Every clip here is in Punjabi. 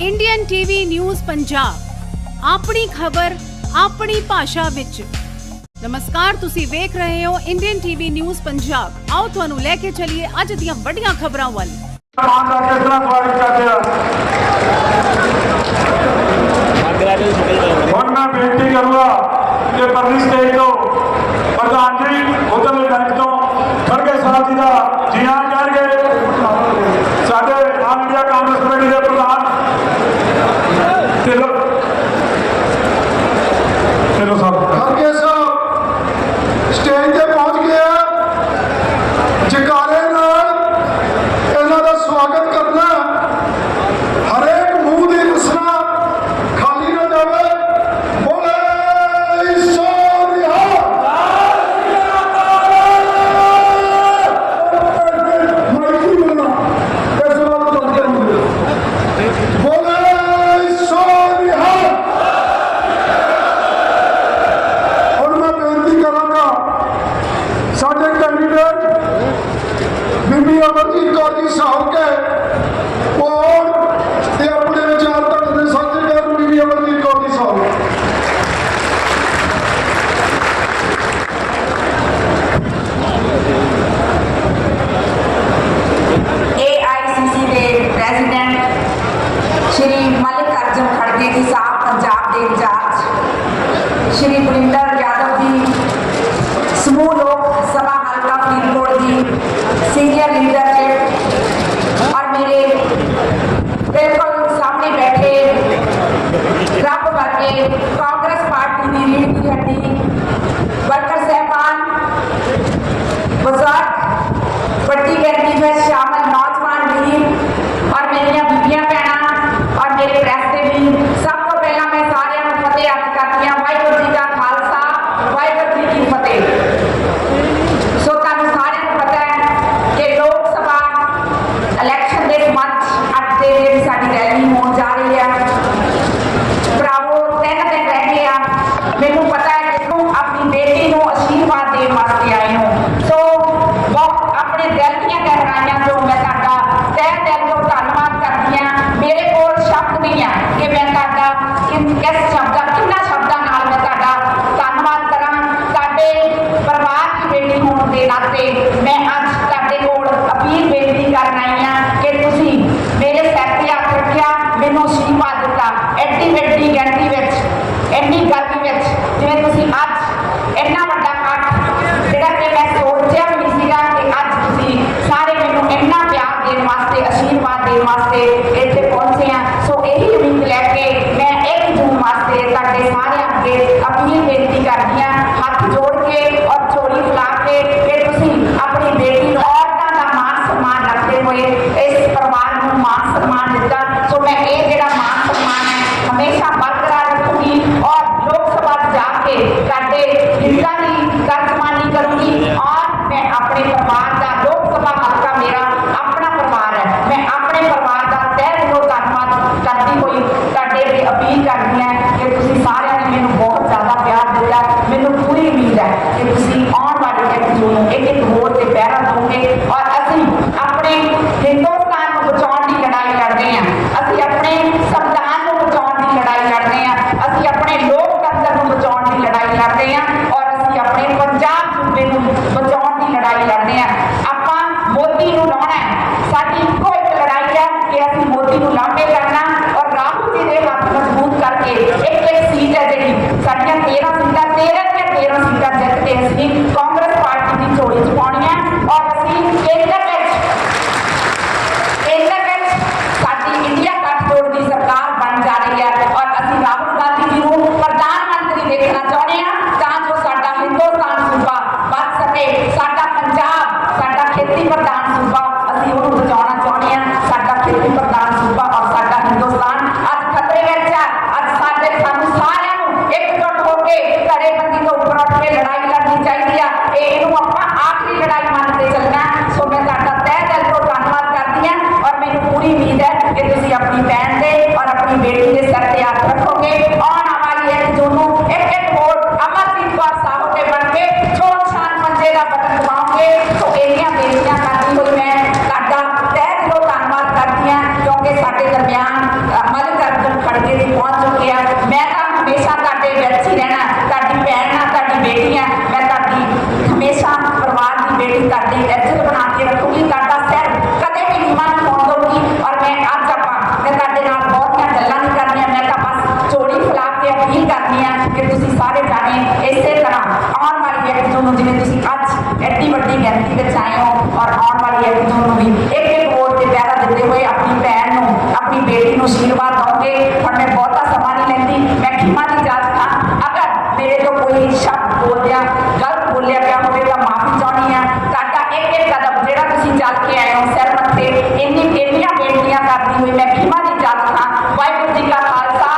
ਇੰਡੀਅਨ ਟੀਵੀ ਨਿਊਜ਼ ਪੰਜਾਬ ਆਪਣੀ ਖਬਰ, ਆਪਣੀ ਭਾਸ਼ਾ ਵਿੱਚ। ਨਮਸਕਾਰ, ਤੁਸੀਂ ਵੇਖ ਰਹੇ ਹੋ ਇੰਡੀਅਨ ਟੀਵੀ ਨਿਊਜ਼ ਪੰਜਾਬ ਆਓ ਤੁਹਾਨੂੰ ਲੈ ਕੇ ਚੱਲੀਏ ਅੱਜ ਦੀਆਂ ਵੱਡੀਆਂ ਖਬਰਾਂ ਵੱਲ। ਸਮਾਨ ਦਾ ਆ Yes, Ecco, ਆਸ਼ੀਰਵਾਦ ਦਓਗੇ ਹੁਣ ਮੈਂ ਬਹੁਤਾ ਸਮਾਂ ਨਹੀਂ ਲੈਂਦੀ। ਮੈਂ ਖਿਮਾ ਦੀ ਜਾਤ ਹਾਂ। ਅਗਰ ਮੇਰੇ ਤੋਂ ਕੋਈ ਸ਼ਬਦ ਬੋਲਿਆ ਗਲਤ ਬੋਲਿਆ ਗਿਆ ਹੋਵੇ ਤਾਂ ਮਾਫੀ ਚਾਹੁੰਦੀ ਹਾਂ। ਤੁਹਾਡਾ ਇੱਕ ਇੱਕ ਕਦਮ ਜਿਹੜਾ ਤੁਸੀਂ ਚੱਲ ਕੇ ਆਏ ਹੋ ਸਿਰ ਮੱਥੇ ਇੰਨੀ ਇੰਨੀਆਂ ਬੇਨਤੀਆਂ ਕਰਦੀ ਹੋਈ ਮੈਂ ਖਿਮਾ ਦੀ ਜਾਤ ਹਾਂ। ਵਾਹਿਗੁਰੂ ਜੀ ਕਾ ਖਾਲਸਾ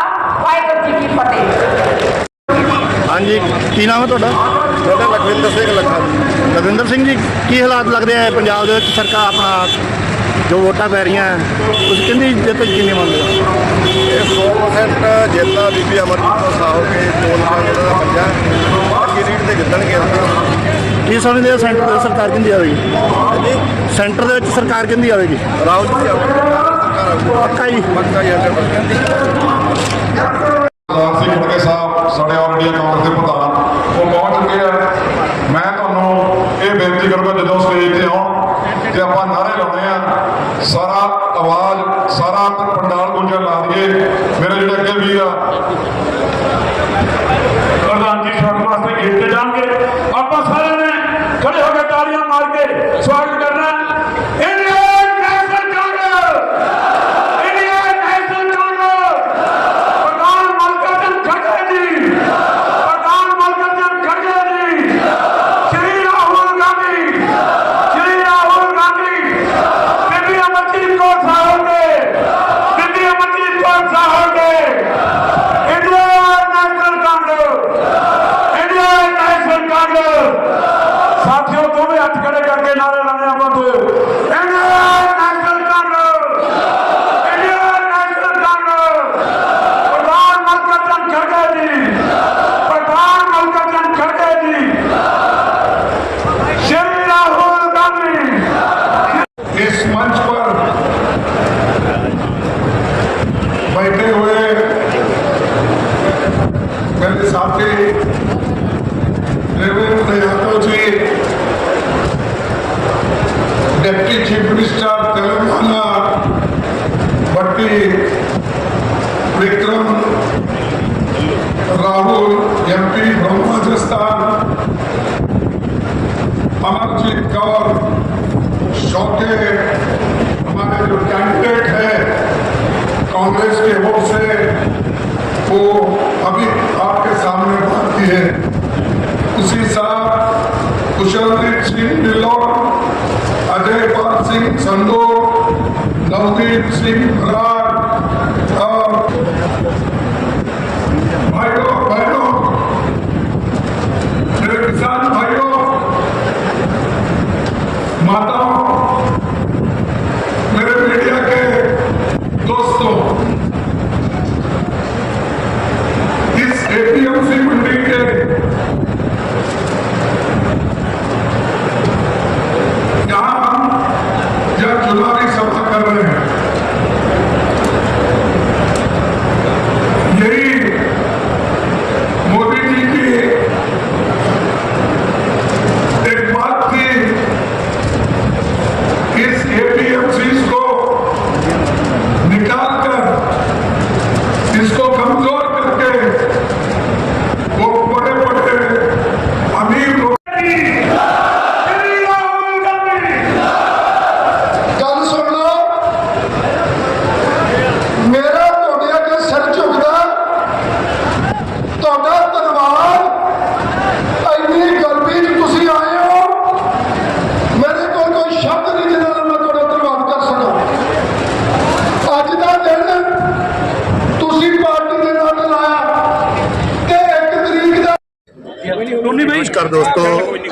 ਵਾਹਿਗੁਰੂ ਜੀ ਕੀ ਫਤਿਹ। ਹਾਂਜੀ ਕੀ ਨਾਮ ਹੈ ਤੁਹਾਡਾ? ਤੁਹਾਡਾ ਲਖਵਿੰਦਰ ਸਿੰਘ ਲੱਖਾ। ਰਵਿੰਦਰ ਸਿੰਘ ਜੀ ਕੀ ਹਾਲਾਤ ਲੱਗਦੇ ਆ ਪੰਜਾਬ ਦੇ ਵਿੱਚ? ਸਰਕਾਰ ਆਪਣਾ ਜੋ ਵੋਟਾਂ ਪੈ ਰਹੀਆਂ ਤੁਸੀਂ ਕਿੰਨੀ ਜਿੱਤ ਕਿੰਨੀ ਮੰਨਦੇ ਹੋ? ਇਹ 100% ਜਿੱਤਾ ਬੀਬੀ ਅਮਰਜੀਤ ਕੌਰ ਸਾਹੋ ਕੇ ਪੋਲ ਪਾਉਂਦੇ ਦਾ ਪੰਜਾ ਬਾਕੀ ਰੀਡ ਤੇ ਜਿੱਤਣਗੇ ਕੀ ਸਮਝਦੇ ਹੋ ਸੈਂਟਰ ਦੇ ਵਿੱਚ ਸਰਕਾਰ ਕਿੰਦੀ ਆਵੇਗੀ? ਸੈਂਟਰ ਦੇ ਵਿੱਚ ਸਰਕਾਰ ਕਿੰਦੀ ਆਵੇਗੀ? ਰਾਹੁਲ ਜੀ ਪੱਕਾ ਜੀ। ਪੱਕਾ ਹੀ 100% ਸਰਦਾਰ ਸਿੰਘ ਸਾਹਿਬ ਸਾਡੇ ਆਲ ਇੰਡੀਆ ਕਾਂਗਰਸ ਦੇ ਪ੍ਰਧਾਨ ਉਹ ਪਹੁੰਚ ਚੁੱਕੇ ਆ ਮੈਂ ਤੁਹਾਨੂੰ ਇਹ ਬੇਨਤੀ ਕਰੂੰਗਾ ਜਦੋਂ ਸਟੇਜ ਤੇ ਆਉਣ ਤੇ ਆਪਾਂ ਨਾਰੇ ਲਾਉਣੇ ਆ ਸਾਰਾ ਆਵਾਜ਼ ਸਾਰਾ ਪੰਡਾਲ ਲਾ ਦਈਏ ਮੇਰੇ ਜਿਹੜੇ ਅੱਗੇ ਵੀਰ ਆ, ਪ੍ਰਧਾਨ ਜੀ ਸਵਾਗਤ ਵਾਸਤੇ ਗੇਟ ਜਾਣਗੇ। ਆਪਾਂ ਸਾਰਿਆਂ ਨੇ ਖੜੇ ਹੋ ਕੇ ਤਾਲੀਆਂ ਮਾਰ ਕੇ ਸਵਾਗਤ ਕਰਨਾ ਇੰਡੀਅਨ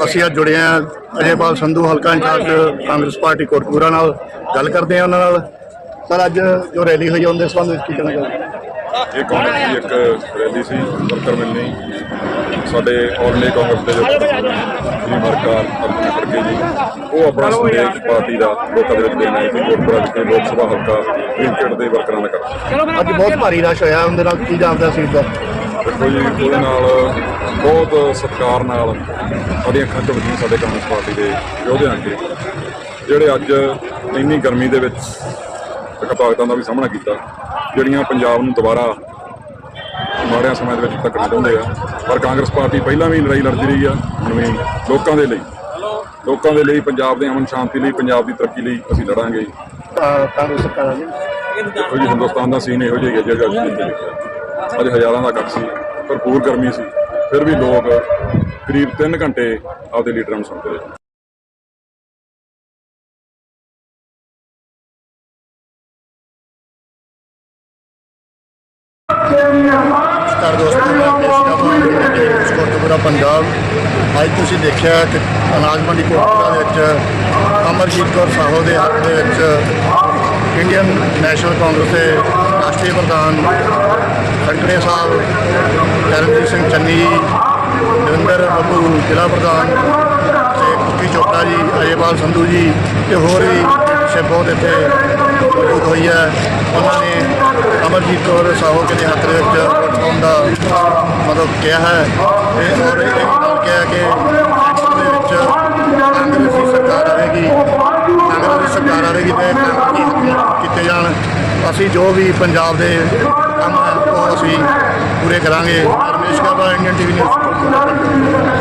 ਅਸੀਂ ਅੱਜ ਜੁੜੇ ਹਾਂ ਅਜੇਪਾਲ ਸੰਧੂ ਹਲਕਾ ਇੰਚਾਰਜ ਕਾਂਗਰਸ ਪਾਰਟੀ ਕੋਟਪੂਰਾ ਨਾਲ। ਗੱਲ ਕਰਦੇ ਹਾਂ ਉਹਨਾਂ ਨਾਲ। ਸਰ ਅੱਜ ਜੋ ਰੈਲੀ ਹੋਈ ਹੈ ਉਹਦੇ ਸੰਬੰਧ ਵਿੱਚ ਕੀ ਕਹਿਣਾ ਚਾਹੁੰਦੇ ਇਹ ਕਾਂਗਰਸ ਦੀ ਇੱਕ ਰੈਲੀ ਸੀ ਵਰਕਰ ਮਿਲਣੀ। ਸਾਡੇ ਆਲ ਇੰਡੀਆ ਕਾਂਗਰਸ ਦੇ ਜੋ ਜੀ ਮਰਕਾ ਅਰਜੁਨ ਖੜਗੇ ਜੀ। ਉਹ ਆਪਣਾ ਸੰਦੇਸ਼ ਪਾਰਟੀ ਦਾ ਲੋਕਾਂ ਦੇ ਵਿੱਚ ਦੇਣਾ ਹੈ ਕਿ ਕੋਟਪੁਰਾ ਵਿਖੇ ਲੋਕ ਸਭਾ ਹਲਕਾ ਕ੍ਰਿਕਟ ਦੇ ਵਰਕਰਾਂ ਦਾ ਕਰ ਅੱਜ ਬਹੁਤ ਭਾਰੀ ਰਸ਼ ਹੋਇਆ ਉਹਦੇ ਨਾਲ ਕੀ ਜਾਪਦਾ ਸੀ ਦਾ? ਦੇਖੋ ਜੀ ਉਹਦੇ ਨਾਲ ਬਹੁਤ ਸਤਿਕਾਰ ਨਾਲ ਸਾਡੀਆਂ ਅੱਖਾਂ ਝੁਕਦੀਆਂ ਸਾਡੇ ਕਾਂਗਰਸ ਪਾਰਟੀ ਦੇ ਯੋਧਿਆਂ ਅੱਗੇ ਜਿਹੜੇ ਅੱਜ ਇੰਨੀ ਗਰਮੀ ਦੇ ਵਿੱਚ ਇੱਕ ਤਾਕਤਾਂ ਦਾ ਵੀ ਸਾਹਮਣਾ ਕੀਤਾ ਜਿਹੜੀਆਂ ਪੰਜਾਬ ਨੂੰ ਦੁਬਾਰਾ ਮਾੜਿਆਂ ਸਮੇਂ ਦੇ ਵਿੱਚ ਧੱਕਣਾ ਚਾਹੁੰਦੇ ਆ। ਪਰ ਕਾਂਗਰਸ ਪਾਰਟੀ ਪਹਿਲਾਂ ਵੀ ਲੜਾਈ ਲੜਦੀ ਰਹੀ ਆ ਹੁਣ ਵੀ ਲੋਕਾਂ ਦੇ ਲਈ। ਲੋਕਾਂ ਦੇ ਲਈ ਪੰਜਾਬ ਦੇ ਅਮਨ ਸ਼ਾਂਤੀ ਲਈ ਪੰਜਾਬ ਦੀ ਤਰੱਕੀ ਲਈ ਅਸੀਂ ਲੜਾਂਗੇ। ਕਾਂਗਰਸ ਸਰਕਾਰ ਗਈ ਦੇਖੋ ਜੀ ਹਿੰਦੁਸਤਾਨ ਦਾ ਸੀਨ ਇਹੋ ਜਿਹਾ ਜਿਹੜਾ ਅੱਜ ਲਿਖਿਆ ਅੱਜ ਹਜ਼ਾਰਾਂ ਦਾ ਇਕੱਠ ਸੀ, ਭਰਪੂਰ ਗਰਮੀ ਸੀ, ਫਿਰ ਵੀ ਲੋਕ ਕਰੀਬ 3 ਘੰਟੇ ਆਪਦੇ ਲੀਡਰਾਂ ਨੂੰ ਸੁਣਦੇ ਰਹੇ। ਨਮਸਕਾਰ ਦੋਸਤੋ, ਮੈਂ ਪੇਸ਼ਕਾ ਬਾਈ ਕੋਟਪੁਰਾ ਪੰਜਾਬ। ਅੱਜ ਤੁਸੀਂ ਦੇਖਿਆ ਕਿ ਅਨਾਜ ਮੰਡੀ ਕੋਟਪੁਰਾ ਦੇ ਵਿੱਚ ਅਮਰਜੀਤ ਕੌਰ ਸਾਹੋ ਦੇ ਹੱਕ ਦੇ ਵਿੱਚ ਇੰਡੀਅਨ ਨੈਸ਼ਨਲ ਕਾਂਗਰਸ ਦੇ ਰਾਸ਼ਟਰੀ ਪ੍ਰਧਾਨ ਖੜਕੜੇ ਸਾਹਿਬ ਕਰਮਜੀਤ ਸਿੰਘ ਚੰਨੀ ਜੀ ਨਰਿੰਦਰ ਬੱਬੂ, ਜ਼ਿਲ੍ਹਾ ਪ੍ਰਧਾਨ ਤੇ ਕੁੱਕੀ ਚੋਪੜਾ ਜੀ, ਅਜੇਪਾਲ ਸੰਧੂ ਜੀ ਤੇ ਹੋਰ ਵੀ ਪਿੱਛੇ ਬਹੁਤ ਇੱਥੇ ਮੌਜੂਦ ਹੋਈ ਹੈ। ਉਹਨਾਂ ਨੇ ਅਮਰਜੀਤ ਕੌਰ ਸਾਹੋ ਦੇ ਹੱਥ ਦੇ ਵਿੱਚ ਵੋਟ ਦਾ ਮਤਲਬ ਕਿਹਾ ਹੈ ਤੇ ਔਰ ਇਹ ਵੀ ਗੱਲ ਕਿਹਾ ਕਿ ਦੇ ਵਿੱਚ ਕਾਂਗਰਸੀ ਸਰਕਾਰ ਆਵੇਗੀ, ਕਾਂਗਰਸ ਦੀ ਸਰਕਾਰ ਆਵੇਗੀ ਤੇ ਕਾਂਗਰਸੀ ਕੀਤੇ ਜਾਣ। ਅਸੀਂ ਜੋ ਵੀ ਪੰਜਾਬ ਦੇ ਕੰਮ ਹੈ, ਉਹ ਅਸੀਂ ਪੂਰੇ ਕਰਾਂਗੇ। Ramesh Kaba Indian TV news.